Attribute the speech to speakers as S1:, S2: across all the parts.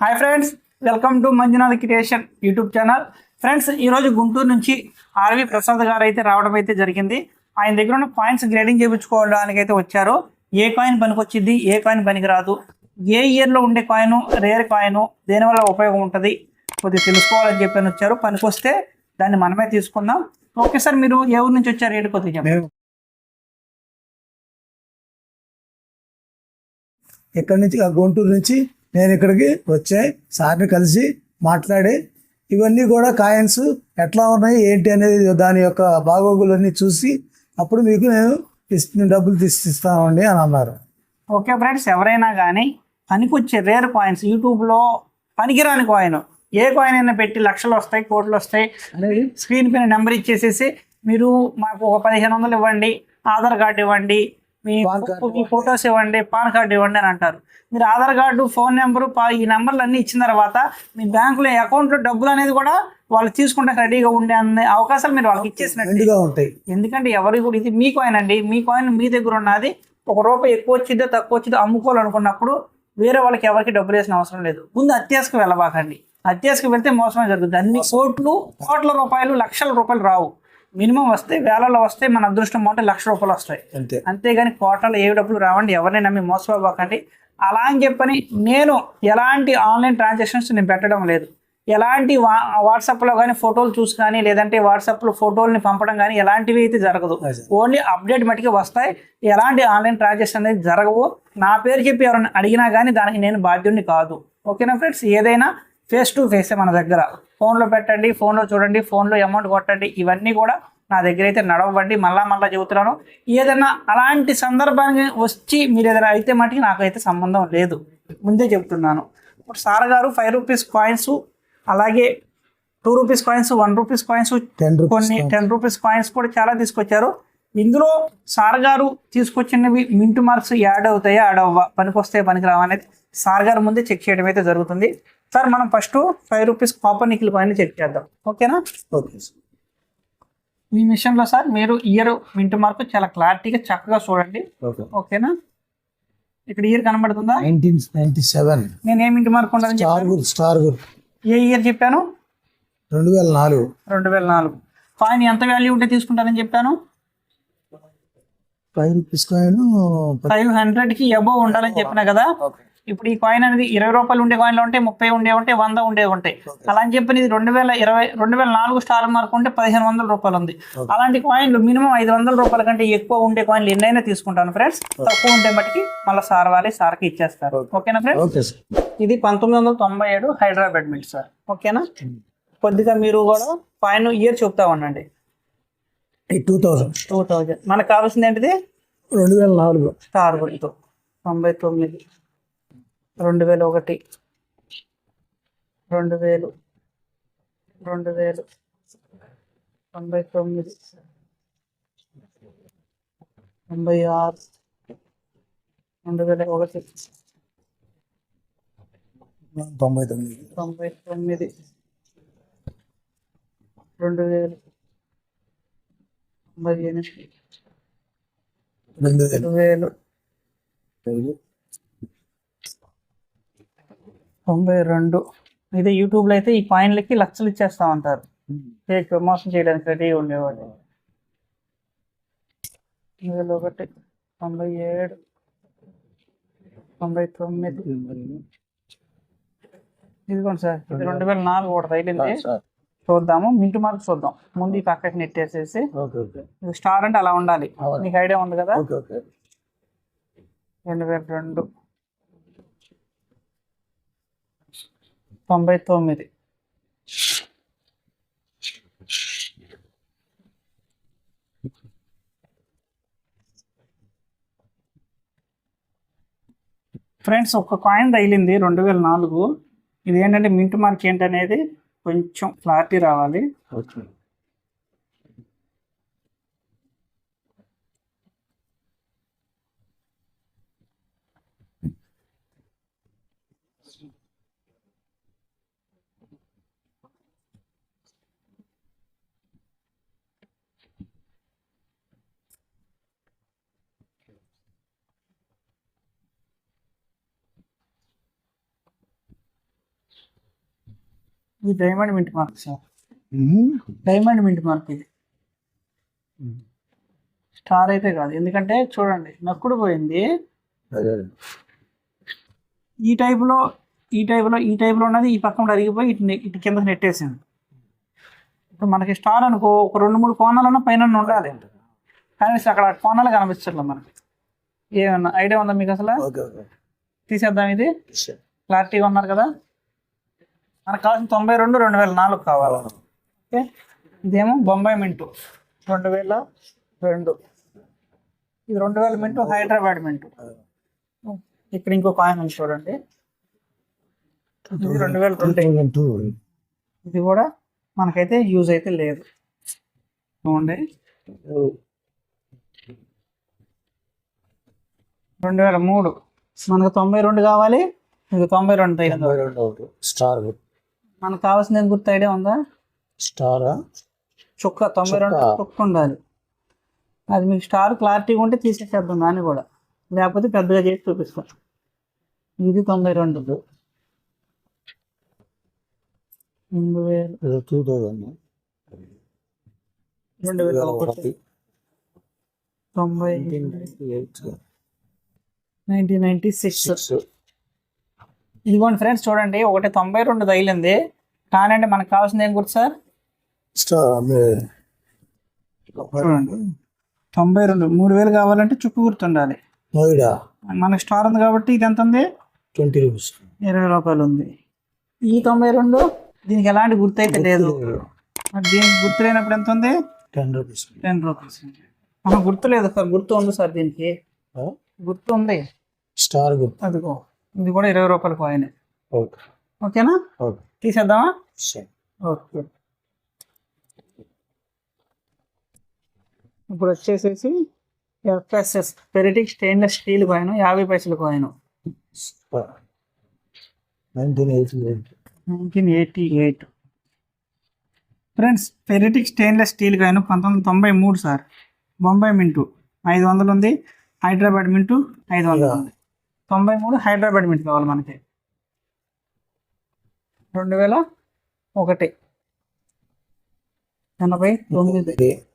S1: Hi friends welcome to Manjunath creation YouTube channel friends ఈరోజు గుంటూరు నుంచి RV Prasad గారు అయితే రావడం అయితే జరిగింది. ఆయన దగ్గర ఉన్న కాయిన్స్ గ్రేడింగ్ చేయించుకోవడానికి అయితే వచ్చారు. ఏ కాయిన్ పనికొచ్చింది ఏ కాయిన్ పనికిరాదు. ఏ ఇయర్లో ఉండే కాయిన్ రేర్ కాయిన్ దేనివల్ల ఉపయోగం ఉంటుంది కొద్దిగా తెలుసుకోవాలని చెప్పి అని వచ్చారు. పనికొస్తే దాన్ని మనమే తీసుకుందాం. ఓకే సార్ మీరు ఏ ఊరు నుంచి వచ్చారు? ఏడు కొద్దిగా
S2: ఎక్కడి నుంచి? ఆ గుంటూరు నుంచి నేను ఇక్కడికి వచ్చాయి సార్ని కలిసి మాట్లాడి ఇవన్నీ కూడా కాయిన్స్ ఎట్లా ఉన్నాయి ఏంటి అనేది దాని యొక్క బాగోగులన్నీ చూసి అప్పుడు మీకు నేను ఇస్తు డబ్బులు తీసిస్తామండి అని అన్నారు.
S1: ఓకే ఫ్రెండ్స్ ఎవరైనా కానీ పనికొచ్చే రేర్ కాయిన్స్ యూట్యూబ్లో పనికిరాని కాయిన్ ఏ కాయిన్ అయినా పెట్టి లక్షలు వస్తాయి కోట్లు వస్తాయి
S2: అనేది
S1: స్క్రీన్ పైన నెంబర్ ఇచ్చేసేసి మీరు మాకు ఒక పదిహేను వందలు ఇవ్వండి ఆధార్ కార్డు ఇవ్వండి మీ మీ ఫొటోస్ ఇవ్వండి పాన్ కార్డు ఇవ్వండి అని అంటారు. మీరు ఆధార్ కార్డు ఫోన్ నెంబరు పా- ఈ నెంబర్లు అన్నీ ఇచ్చిన తర్వాత మీ బ్యాంకులో అకౌంట్లో డబ్బులు అనేది కూడా వాళ్ళు తీసుకుంటే రెడీగా ఉండే అనే అవకాశాలు మీరు వాళ్ళకి ఇచ్చేసినట్టు.
S2: ఎండుగా ఉంటాయి.
S1: ఎందుకంటే ఎవరి కూడా ఇది మీ కాయిన్ అండి. మీ కాయిన్ మీ దగ్గర ఉన్నది. ఒక రూపాయి ఎక్కువ వచ్చిందో తక్కువ వచ్చిందో అమ్ముకోవాలనుకున్నప్పుడు వేరే వాళ్ళకి ఎవరికి డబ్బులు వేసిన అవసరం లేదు. ముందు అత్యాశకు వెళ్ళబాకండి. అత్యాశకు వెళ్తే మోసమే జరుగుతుంది. అన్ని కోట్లు కోట్ల రూపాయలు లక్షల రూపాయలు రావు. మినిమం వస్తే వేలలో వస్తే మన అదృష్టం ఉంటే లక్ష రూపాయలు వస్తాయి.
S2: అంతే.
S1: అంతేగాని కోటలు ఏ డబ్బులు రావండి ఎవరిని నమ్మి మోసపోకండి. అలా అని చెప్పని నేను ఎలాంటి ఆన్లైన్ ట్రాన్సాక్షన్స్ నేను పెట్టడం లేదు. ఎలాంటి వా వాట్సాప్లో కానీ ఫోటోలు చూసి కానీ లేదంటే వాట్సాప్లో ఫోటోల్ని పంపడం కానీ ఎలాంటివి అయితే జరగదు. ఓన్లీ అప్డేట్ మటుకే వస్తాయి. ఎలాంటి ఆన్లైన్ ట్రాన్సాక్షన్ అనేది జరగవు. నా పేరు చెప్పి ఎవరైనా అడిగినా కానీ దానికి నేను బాధ్యుడిని కాదు. ఓకేనా ఫ్రెండ్స్? ఏదైనా ఫేస్ టు ఫేసే మన దగ్గర. ఫోన్లో పెట్టండి ఫోన్లో చూడండి ఫోన్లో అమౌంట్ కొట్టండి. ఇవన్నీ కూడా నా దగ్గర అయితే నడవండి. మళ్ళా మళ్ళా చెబుతున్నాను. ఏదైనా అలాంటి సందర్భానికి వచ్చి మీరు ఏదైనా అయితే మటుకి నాకైతే సంబంధం లేదు. ముందే చెప్తున్నాను ఇప్పుడు సార్ గారు ఫైవ్ రూపీస్ కాయిన్స్ అలాగే two rupees coins one rupees coins కొన్ని టెన్ రూపీస్ కాయిన్స్ కూడా చాలా తీసుకొచ్చారు. ఇందులో సార్ గారు తీసుకొచ్చినవి మింటు మార్క్స్ యాడ్ అవుతాయా యాడ్ అవ్వ పనికి వస్తాయి పనికి రావా అనేది సార్ గారు ముందే చెక్ చేయడం అయితే జరుగుతుంది. సార్ మనం first five rupees copper nickel coin check చేద్దాం. ఓకేనా?
S2: ఓకే
S1: ఈ మిషన్లో సార్ మీరు ఇయర్ మింటు మార్క్ చాలా క్లారిటీగా చక్కగా చూడండి.
S2: ఓకే.
S1: ఓకేనా? ఇక్కడ ఇయర్ కనబడుతుందా?
S2: నైన్టీన్ నైన్టీ సెవెన్
S1: నేను ఏ మింటు మార్క్ ఉండాలని
S2: స్టార్ స్టార్
S1: ఏ ఇయర్ చెప్పాను?
S2: రెండు వేల నాలుగు.
S1: రెండు వేల నాలుగు. కాయిన్ ఎంత వాల్యూ ఉంటే తీసుకుంటారని చెప్పాను?
S2: ఫైవ్ రూపీస్ కాయిన్
S1: ఫైవ్ హండ్రెడ్కి అబోవ్ ఉండాలని చెప్పిన కదా? ఇప్పుడు ఈ కాయిన్ అనేది ఇరవై రూపాయలు ఉండే కాయిన్లు ఉంటాయి ముప్పై ఉండే ఉంటాయి వంద ఉండే ఉంటాయి అలా అని చెప్పి ఇది రెండు వేల ఇరవై రెండు వేల నాలుగు స్టార్ మార్క్ ఉంటే పదిహేను వందల రూపాయలు ఉంది. అలాంటి కాయిన్లు మినిమం ఐదు వందల రూపాయల కంటే ఎక్కువ ఉండే కాయిన్లు ఎన్నైనా తీసుకుంటాను ఫ్రెండ్స్ తక్కువ ఉంటే మటుకి మళ్ళీ సార్ వాళ్ళే సార్కి ఇచ్చేస్తారు. ఓకేనా ఫ్రెండ్స్ ఇది పంతొమ్మిది వందల తొంభై ఏడు హైదరాబాద్ మిల్ సార్ ఓకేనా కొద్దిగా మీరు కూడా కాయిన్ ఇయర్ చెప్తా ఉండండి.
S2: టూ థౌజండ్
S1: టూ థౌజండ్ మనకు కావాల్సింది ఏంటిది?
S2: రెండు వేల నాలుగు.
S1: స్టార్ గుర్తు. తొంభై తొమ్మిది. రెండు వేల ఒకటి. రెండు వేలు. రెండు వేలు. తొంభై తొమ్మిది. తొంభై ఆరు. రెండు వేల ఒకటి.
S2: తొంభై తొమ్మిది.
S1: తొంభై తొమ్మిది. రెండు వేలు.
S2: రెండు వేల.
S1: రెండు తొంభై రెండు. ఇది యూట్యూబ్లో అయితే ఈ కాయిన్లకి లక్షలు ఇచ్చేస్తా ఉంటారు. ఫేక్ ప్రమోషన్ చేయడానికి రెడీగా ఉండేవాడు రెండు వేల ఒకటి. తొంభై ఏడు. తొంభై తొమ్మిది. ఇదిగోండి సార్ ఇది రెండు వేల నాలుగు ఒకటి తగిలింది.
S2: సార్.
S1: చూద్దాము. మింటు మార్క్ చూద్దాం. ముందు ఈ పక్కకి నెట్టేసేసి. స్టార్ అంటే అలా ఉండాలి. మీకు ఐడియా ఉంది కదా? రెండు వేల రెండు. తొంభై తొమ్మిది. ఫ్రెండ్స్ ఒక కాయిన్ తగిలింది రెండు వేల నాలుగు. ఇది ఏంటంటే మింట్ మార్క్ ఏంటనేది? కొంచెం క్లారిటీ రావాలి. ఇది diamond mint mark sir. Diamond mint mark ఇది. స్టార్ అయితే కాదు. ఎందుకంటే చూడండి నక్కుడు పోయింది. ఈ టైపులో ఈ టైపులో ఈ టైపులో ఉన్నది ఈ పక్కన అరిగిపోయి ఇటు ఇటు కింద నెట్టేసింది. ఇప్పుడు మనకి స్టార్ అనుకో ఒక రెండు మూడు కోణాలన్నా పైన ఉండాలి. కానీ అక్కడ కోణాలు కనిపించట్లేదు మనకి. ఏమన్నా ఐడియా ఉందా మీకు అసలు? తీసేద్దాం ఇది. క్లారిటీగా ఉన్నారు కదా? మనకు కావాల్సిన తొంభై రెండు రెండు వేల నాలుగు కావాలి. ఓకే? ఇదేమో బొంబాయి మింటు. రెండు వేల రెండు. ఇది రెండు వేల మింటు హైదరాబాద్ మింటు. ఇక్కడ ఇంకో కాయిన్ ఉంది చూడండి. ఇది రెండు వేల రెండు. ఇది కూడా మనకైతే యూజ్ అయితే లేదు. చూడండి. రెండు వేల మూడు. మనకు తొంభై రెండు కావాలి. ఇది తొంభై రెండు
S2: స్టార్
S1: మనకు కావాల్సిన గుర్తు ఐడియా ఉందా?
S2: స్టారా?
S1: చుక్క తొంభై రెండు
S2: చుక్క.
S1: ఉండాలి. అది మీకు స్టార్ క్లారిటీగా ఉంటే తీసేసేద్దాం దాన్ని కూడా. లేకపోతే పెద్దగా చేసి చూపిస్తాం. ఇది తొంభై రెండు. రెండు వేలు. రెండు వేల ఒకటి తొంభై. Nineteen ninety six. ఇదిగోండి ఫ్రెండ్స్ చూడండి ఒకటి తొంభై రెండు తగిలింది. కానండి మనకు కావాల్సింది ఏం గుర్తు సార్? చూడండి తొంభై రెండు. మూడు వేలు కావాలంటే చుక్కు గుర్తుండాలి.
S2: నోయిడా?
S1: మనకి స్టార్ ఉంది కాబట్టి ఇది ఎంత ఉంది?
S2: Twenty rupees.
S1: ఇరవై రూపాయలు ఉంది. ఈ తొంభై రెండు దీనికి ఎలాంటి గుర్తు అయితే లేదు. మరి దీనికి గుర్తు లేనప్పుడు ఎంత ఉంది?
S2: Ten rupees.
S1: టెన్ రూపీస్ మనకు గుర్తు లేదు సార్ గుర్తు ఉంది సార్ దీనికి. గుర్తు ఉంది.
S2: స్టార్ గుర్తు.
S1: అదిగో. ఇది కూడా ఇరవై రూపాయల కాయిన్
S2: ఓకే.
S1: ఓకేనా?
S2: ఓకే.
S1: తీసేద్దామా? ఓకే. ఇప్పుడు వచ్చేసేసి FSS ferritic stainless steel coin యాభై పైసల coin
S2: nineteen eighty eight
S1: friends ferritic stainless steel coin పంతొమ్మిది తొంభై మూడు సార్. బొంబాయి మింటు. ఐదు వందలు ఉంది. హైదరాబాద్ మింటు ఐదు వందలు ఉంది. తొంభై మూడు హైదరాబాద్ మింట్ కావాలి మనకి. రెండు వేల ఒకటి. ఎనభై తొమ్మిది.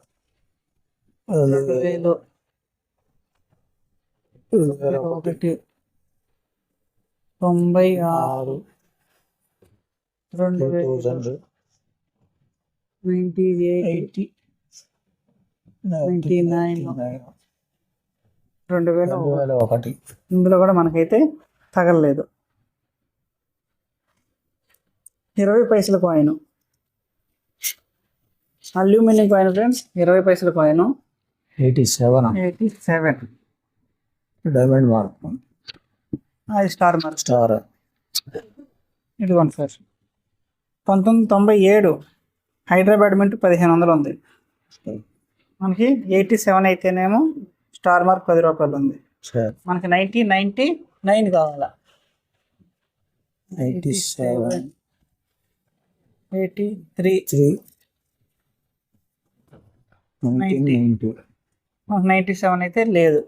S1: రెండు వేలు ఒకటి. తొంభై ఆరు. రెండు వేలు నైన్టీ ఎయిట్. Ninety nine. రెండు వేల ఒకటి. ఇందులో కూడా మనకైతే తగలలేదు. ఇరవై పైసల కాయిన్. అల్యూమినియం కాయిన్ ఫ్రెండ్స్ ఇరవై పైసల coin.
S2: Eighty seven?
S1: Eighty seven.
S2: Diamond mark.
S1: అది స్టార్ మార్క్.
S2: స్టార్.
S1: ఇదిగోండి సార్ పంతొమ్మిది తొంభై ఏడు హైదరాబాద్ మింట్ పదిహేను వందలు ఉంది. మనకి ఎయిటీ సెవెన్ అయితేనేమో స్టార్ మార్క్ పది రూపాయలు ఉంది. మనకి నైన్టీ నైన్టీ నైన్ కావాలా.
S2: Eighty seven
S1: eighty three
S2: three ninety
S1: ninety seven అయితే లేదు.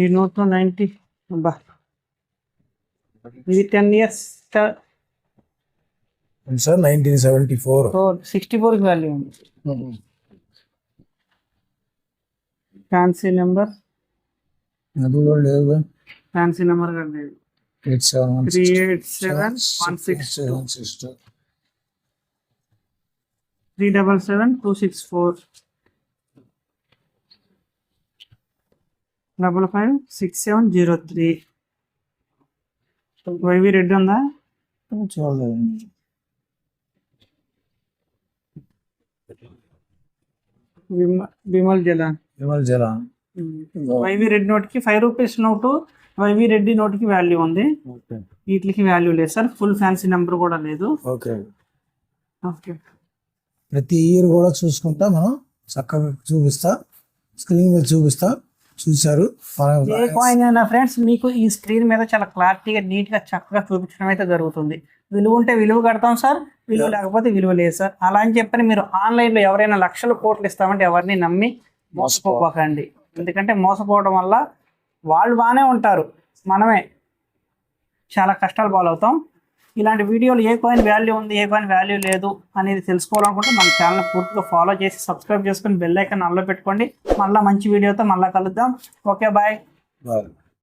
S1: ఈ నైంటీ అబ్బా. ఇది ten years
S2: sir nineteen seventy four
S1: four sixty ఫోర్కి వాల్యూ ఉంది. ఫ్యాన్సీ నెంబర్
S2: అది కూడా లేదు
S1: ఫ్యాన్సీ నెంబర్ కూడా లేదు.
S2: Eight seven
S1: three eight seven one six
S2: seven six
S1: three double seven two six four double five six seven zero three YV Reddy ఉందా?
S2: చూడలేదు.
S1: Vimal Jalan
S2: Vimal Jalan
S1: YV Reddy నోట్కి five rupees note YV Reddy నోట్కి value ఉంది. వీటికి value లేదు sir full fancy number కూడా లేదు.
S2: Okay.
S1: Okay.
S2: ప్రతి year కూడా చూసుకుంటా మనం చక్కగా చూపిస్తా స్క్రీన్ మీద చూపిస్తా చూశారు.
S1: ఏ కాయిన్ అయినా ఫ్రెండ్స్ మీకు ఈ స్క్రీన్ మీద చాలా క్లారిటీగా నీట్గా చక్కగా చూపించడం అయితే జరుగుతుంది. విలువ ఉంటే విలువ కడతాం సార్. విలువ లేకపోతే విలువ లేదు సార్ అలా అని చెప్పని మీరు ఆన్లైన్లో ఎవరైనా లక్షల కోట్లు ఇస్తామంటే ఎవరిని నమ్మి మోసపోకండి. ఎందుకంటే మోసపోవడం వల్ల వాళ్ళు బాగానే ఉంటారు. మనమే చాలా కష్టాలు పాలవుతాం. ఇలాంటి వీడియోలు ఏ కాయిన్ వాల్యూ ఉంది ఏ కాయిన్ వాల్యూ లేదు అనేది తెలుసుకోవాలనుకుంటే మన ఛానల్ పూర్తిగా ఫాలో చేసి సబ్స్క్రైబ్ చేసుకుని బెల్ ఐకాన్ అల్లో పెట్టుకోండి. మళ్ళీ మంచి వీడియోతో మళ్ళీ కలుద్దాం. ఓకే బాయ్
S2: బాగా